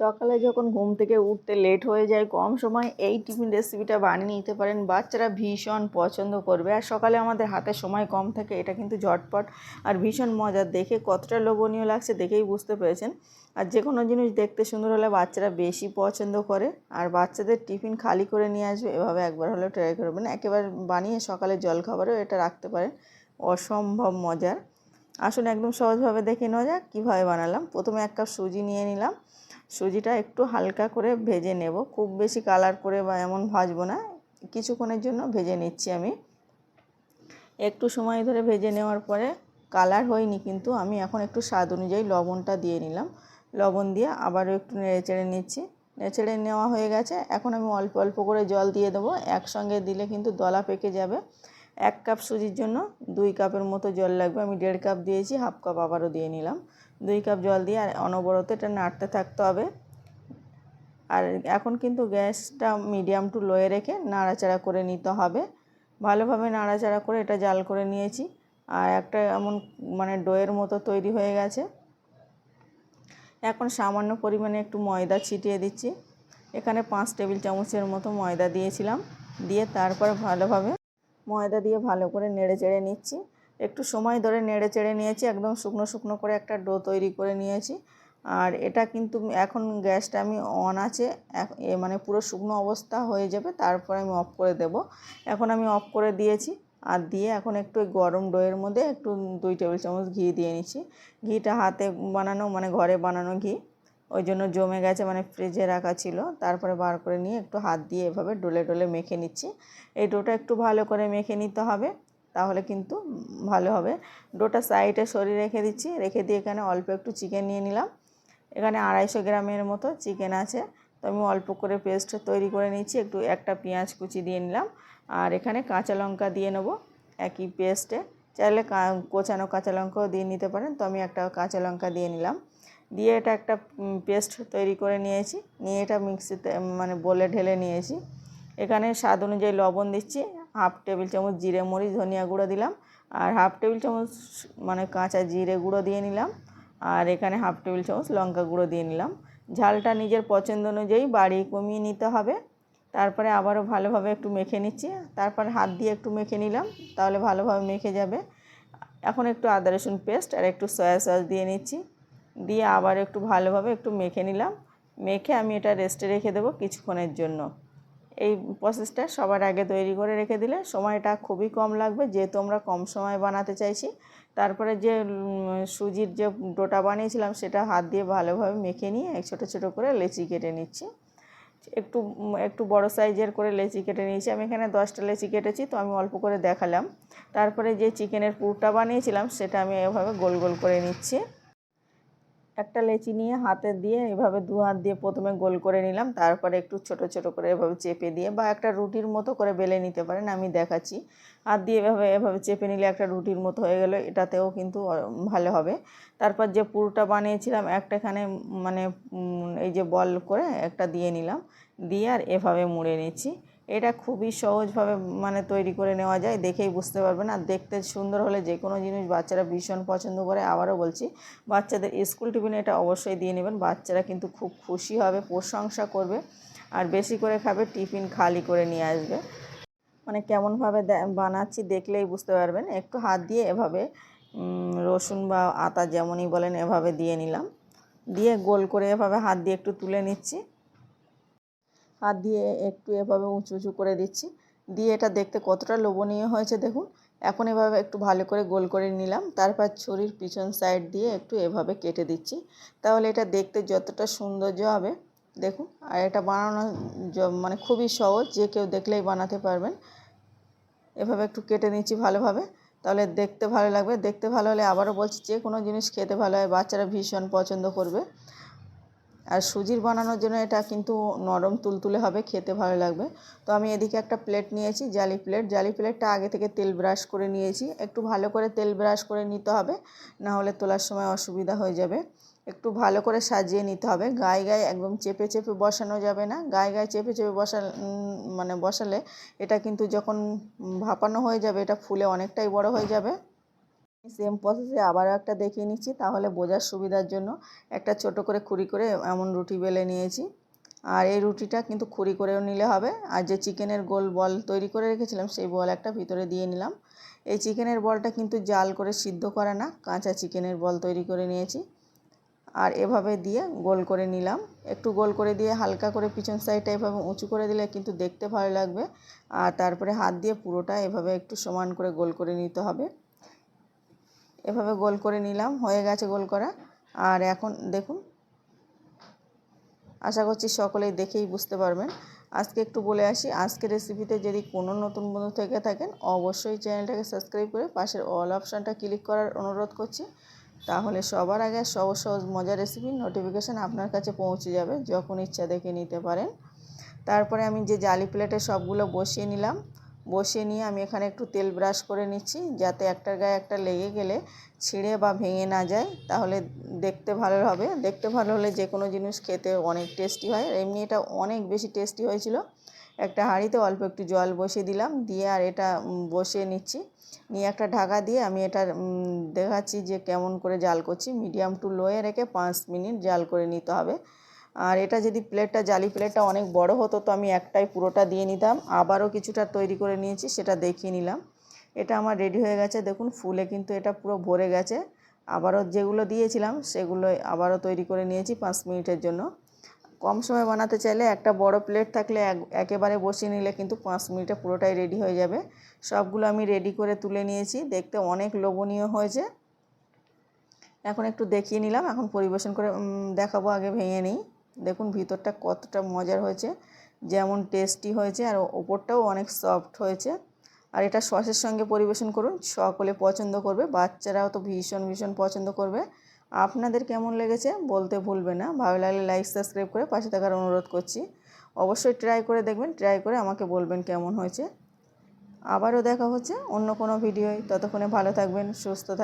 সকালে যখন ঘুম থেকে উঠতে লেট হয়ে যায়, কম সময় এই টিফিন রেসিপিটা বানিয়ে নিতে পারেন। বাচ্চারা ভীষণ পছন্দ করবে। আর সকালে আমাদের হাতে সময় কম থাকে, এটা কিন্তু ঝটপট। আর ভীষণ মজার দেখে কতটা লোভনীয় লাগছে দেখেই বুঝতে পেরেছেন। আর যে কোনো জিনিস দেখতে সুন্দর হলে বাচ্চারা বেশি পছন্দ করে। আর বাচ্চাদের টিফিন খালি করে নিয়ে আসবে, এভাবে একবার হলেও ট্রাই করবেন। একেবারে বানিয়ে সকালে জলখাবারেও এটা রাখতে পারেন। অসম্ভব মজার। আসুন একদম সহজভাবে দেখে নেওয়া যাক, কীভাবে বানালাম। প্রথমে এক কাপ সুজি নিয়ে নিলাম। সুজিটা একটু হালকা করে ভেজে নেব। খুব বেশি কালার করে বা এমন ভাজবো না। কিছুক্ষণের জন্য ভেজে নিচ্ছি আমি। একটু সময় ধরে ভেজে নেওয়ার পরে কালার হয়নি কিন্তু আমি এখন একটু স্বাদ অনুযায়ী লবণটা দিয়ে নিলাম। লবণ দিয়ে আবারও একটু নেড়ে চেড়ে নিচ্ছি। নেড়েচেড়ে নেওয়া হয়ে গেছে। এখন আমি অল্প অল্প করে জল দিয়ে দেবো। একসঙ্গে দিলে কিন্তু দলা পেকে যাবে। এক কাপ সুজির জন্য দুই কাপের মতো জল লাগবে। আমি দেড় কাপ দিয়েছি। হাফ কাপ আবারও দিয়ে নিলাম। দুই কাপ জল দিয়ে আর অনবরত এটা নাড়তে থাকতে হবে। আর এখন কিন্তু গ্যাসটা মিডিয়াম টু লোয়ে রেখে নাড়াচাড়া করে নিতে হবে। ভালোভাবে নাড়াচাড়া করে এটা জাল করে নিয়েছি। আর একটা এমন মানে ডোয়ের মতো তৈরি হয়ে গেছে। এখন সামান্য পরিমাণে একটু ময়দা ছিটিয়ে দিচ্ছি। এখানে পাঁচ টেবিল চামচের মতো ময়দা দিয়েছিলাম। দিয়ে তারপর ভালোভাবে ময়দা দিয়ে ভালো করে নেড়ে চেড়ে নিচ্ছি। একটু সময় ধরে নেড়ে চেড়ে নিয়েছি, একদম শুকনো শুকনো করে একটা ডো তৈরি করে নিয়েছি। আর এটা কিন্তু এখন গ্যাসটা আমি অন আছে এ মানে পুরো শুকনো অবস্থা হয়ে যাবে, তারপর আমি অফ করে দেব। এখন আমি অফ করে দিয়েছি, আর দিয়ে এখন একটু গরম ডোয়ের মধ্যে একটু দুই টেবিল চামচ ঘি দিয়ে নিচ্ছি। ঘিটা হাতে বানানো মানে ঘরে বানানো ঘি, ওই জন্য জমে গেছে মানে ফ্রিজে রাখা ছিল। তারপরে বার করে নিয়ে একটু হাত দিয়ে এভাবে ডলে ডলে মেখে নিচ্ছি। এই ডোটা একটু ভালো করে মেখে নিতে হবে। তাহলে কিন্তু ভালো হবে। ডোটা সাইডে সরিয়ে রেখে দিচ্ছি। রেখে দিয়ে এখানে অল্প একটু চিকেন নিয়ে নিলাম। এখানে আড়াইশো গ্রামের মতো চিকেন আছে। তো আমি অল্প করে পেস্ট তৈরি করে নিচ্ছি একটু একটা পেঁয়াজ কুচি দিয়ে নিলাম। আর এখানে কাঁচা লঙ্কা দিয়ে নেব একই পেস্টে। চাইলে কোচানো কাঁচা লঙ্কাও দিয়ে নিতে পারেন। তো আমি একটা কাঁচা লঙ্কা দিয়ে নিলাম। দিয়ে এটা একটা পেস্ট তৈরি করে নিয়েছি। নিয়ে এটা মিক্সিতে মানে বলে ঢেলে নিয়েছি। এখানে স্বাদ অনুযায়ী লবণ দিচ্ছি। হাফ টেবিল চামচ জিরে, মরিচ, ধনিয়া গুঁড়ো দিলাম। আর হাফ টেবিল চামচ মানে কাঁচা জিরে গুঁড়ো দিয়ে নিলাম। আর এখানে হাফ টেবিল চামচ লঙ্কা গুঁড়ো দিয়ে নিলাম। ঝালটা নিজের পছন্দ অনুযায়ী বাড়িয়ে কমিয়ে নিতে হবে। তারপরে আবারও ভালোভাবে একটু মেখে নিচ্ছি। তারপর হাত দিয়ে একটু মেখে নিলাম, তাহলে ভালোভাবে মেখে যাবে। এখন একটু আদা, রসুন পেস্ট আর একটু সয়া সস দিয়ে নিচ্ছি। দিয়ে আবার একটু ভালোভাবে একটু মেখে নিলাম। মেখে আমি এটা রেস্টে রেখে দেবো কিছুক্ষণের জন্য। এই প্রসেসটা সবার আগে তৈরি করে রেখে দিলে সময়টা খুবই কম লাগবে, যেহেতু আমরা কম সময় বানাতে চাইছি। তারপরে যে সুজির যে ডোটা বানিয়েছিলাম সেটা হাত দিয়ে ভালোভাবে মেখে নিয়ে এক ছোটো ছোটো করে লেচি কেটে নিচ্ছি। একটু একটু বড় সাইজের করে লেচি কেটে নিয়েছি। আমি এখানে দশটা লেচি কেটেছি, তো আমি অল্প করে দেখালাম। তারপরে যে চিকেনের পুরটা বানিয়েছিলাম, সেটা আমি এভাবে গোল গোল করে নিচ্ছি। একটা লেচি নিয়ে হাতে দিয়ে এভাবে দু হাত দিয়ে প্রথমে গোল করে নিলাম, তারপরে একটু ছোট ছোট করে এভাবে চেপে দিয়ে বা একটা রুটির মতো করে বেলে নিতে পারেন, আমি দেখাচ্ছি। হাত দিয়ে এভাবে এভাবে চেপে নিলে একটা রুটির মতো হয়ে গেলো, এটাতেও কিন্তু ভালো হবে। তারপর যে পুরোটা বানিয়েছিলাম একটা এখানে মানে এই যে বল করে একটা দিয়ে নিলাম, দিয়ে আর এভাবে মুড়ে নিচ্ছি। এটা খুবই সহজভাবে মানে তৈরি করে নেওয়া যায়, দেখেই বুঝতে পারবেন। আর দেখতে সুন্দর হলে যে কোনো জিনিস বাচ্চারা ভীষণ পছন্দ করে, আবারও বলছি, বাচ্চাদের স্কুল টিফিনে এটা অবশ্যই দিয়ে নেবেন। বাচ্চারা কিন্তু খুব খুশি হবে, প্রশংসা করবে, আর বেশি করে খাবে, টিফিন খালি করে নিয়ে আসবে। মানে কেমনভাবে বানাচ্ছি দেখলেই বুঝতে পারবেন। একটু হাত দিয়ে এভাবে রসুন বা আতা যেমনই বলেন এভাবে দিয়ে নিলাম। দিয়ে গোল করে এভাবে হাত দিয়ে একটু তুলে নিচ্ছি। হাত দিয়ে একটু এভাবে উঁচু উঁচু করে দিচ্ছি। দিয়ে এটা দেখতে কতটা লোভনীয় হয়েছে দেখুন। এখন এভাবে একটু ভালো করে গোল করে নিলাম। তারপর ছুরির পিছন সাইড দিয়ে একটু এভাবে কেটে দিচ্ছি। তাহলে এটা দেখতে যতটা সৌন্দর্য হবে, দেখুন। আর এটা বানানো মানে খুবই সহজ, যে কেউ দেখলেই বানাতে পারবেন। এভাবে একটু কেটে নিচ্ছি ভালোভাবে। তাহলে দেখতে ভালো লাগবে। দেখতে ভালো হলে আবারও বলছি, যে কোনো জিনিস খেতে ভালো হয়। বাচ্চারা ভীষণ পছন্দ করবে। আর সুজির বানানোর জন্য এটা কিন্তু নরম তুলতুলে হবে, খেতে ভালো লাগবে। তো আমি এদিকে একটা প্লেট নিয়েছি, জালি প্লেট জালি প্লেটটা আগে থেকে তেল ব্রাশ করে নিয়েছি। একটু ভালো করে তেল ব্রাশ করে নিতে হবে, না হলে তোলার সময় অসুবিধা হয়ে যাবে। একটু ভালো করে সাজিয়ে নিতে হবে। গায়ে গায়ে একদম চেপে চেপে বসানো যাবে না। গায়ে গায়ে চেপে চেপে বসা মানে বসালে এটা কিন্তু যখন ভাপানো হয়ে যাবে, এটা ফুলে অনেকটাই বড় হয়ে যাবে। সেম প্রসেসে আবারও একটা দেখিয়ে নিচ্ছি, তাহলে বোঝার সুবিধার জন্য একটা ছোট করে খুরি করে এমন রুটি বেলে নিয়েছি। আর এই রুটিটা কিন্তু খুরি করেও নিলে হবে। আর যে চিকেনের গোল বল তৈরি করে রেখেছিলাম, সেই বল একটা ভিতরে দিয়ে নিলাম। এই চিকেনের বলটা কিন্তু জাল করে সিদ্ধ করা না, কাঁচা চিকেনের বল তৈরি করে নিয়েছি। আর এভাবে দিয়ে গোল করে নিলাম। একটু গোল করে দিয়ে হালকা করে পিছন সাইডটা এভাবে উঁচু করে দিলে কিন্তু দেখতে ভালো লাগবে। আর তারপরে হাত দিয়ে পুরোটা এভাবে একটু সমান করে গোল করে নিতে হবে। এভাবে গোল করে নিলাম, হয়ে গেছে গোল করা। আর এখন দেখুন, আশা করছি সকলেই দেখেই বুঝতে পারবেন। আজকে একটু বলে আসি, আজকের রেসিপিতে যদি কোনো নতুন বন্ধু থেকে থাকেন, অবশ্যই চ্যানেলটাকে সাবস্ক্রাইব করে পাশের অল অপশানটা ক্লিক করার অনুরোধ করছি। তাহলে সবার আগে সহজ সহজ মজার রেসিপির নোটিফিকেশান আপনার কাছে পৌঁছে যাবে, যখন ইচ্ছা দেখে নিতে পারেন। তারপরে আমি যে জালি প্লেটে সবগুলো বসিয়ে নিলাম বসিয়ে নিয়ে আমি এখানে একটু তেল ব্রাশ করে নিচ্ছি, যাতে একটার গায়ে একটা লেগে গেলে ছিঁড়ে বা ভেঙে না যায়। তাহলে দেখতে ভালো হবে। দেখতে ভালো হলে যে কোনো জিনিস খেতে অনেক টেস্টি হয়। এমনি এটা অনেক বেশি টেস্টি হয়েছিল। একটা হাঁড়িতে অল্প একটু জল বসিয়ে দিলাম, দিয়ে আর এটা বসিয়ে নিচ্ছি। নিয়ে একটা ঢাকা দিয়ে আমি এটা দেখাচ্ছি যে কেমন করে জাল করছি। মিডিয়াম টু লোয়ে রেখে পাঁচ মিনিট জাল করে নিতে হবে। আর এটা যদি প্লেটটা, জালি প্লেটটা অনেক বড় হতো, তো আমি একটাই পুরোটা দিয়ে নিতাম। আবারও কিছুটা তৈরি করে নিয়েছি, সেটা দেখিয়ে নিলাম। এটা আমার রেডি হয়ে গেছে। দেখুন, ফুলে কিন্তু এটা পুরো ভরে গেছে। আবারও যেগুলো দিয়েছিলাম, সেগুলো আবারও তৈরি করে নিয়েছি পাঁচ মিনিটের জন্য। কম সময় বানাতে চাইলে একটা বড় প্লেট থাকলে একেবারে বসিয়ে নিলে কিন্তু পাঁচ মিনিটে পুরোটাই রেডি হয়ে যাবে। সবগুলো আমি রেডি করে তুলে নিয়েছি। দেখতে অনেক লোভনীয় হয়েছে। এখন একটু দেখিয়ে নিলাম। এখন পরিবেশন করে দেখাবো, আগে ভেঙে নিই। দেখুন ভিতরটা কতটা মজার হয়েছে, যেমন টেস্টি হয়েছে আর ওপরটাও অনেক সফট হয়েছে। আর এটা সসের সঙ্গে পরিবেশন করুন, সকলে পছন্দ করবে, বাচ্চারাও তো ভীষণ ভীষণ পছন্দ করবে। আপনাদের কেমন লেগেছে বলতে ভুলবে না, ভালো লাগলে লাইক সাবস্ক্রাইব করে পাশে থাকার অনুরোধ করছি। অবশ্যই ট্রাই করে দেখবেন ট্রাই করে আমাকে বলবেন কেমন হয়েছে। আবারও দেখা হচ্ছে অন্য কোনো ভিডিওয় ততক্ষণে ভালো থাকবেন, সুস্থ থাকবেন।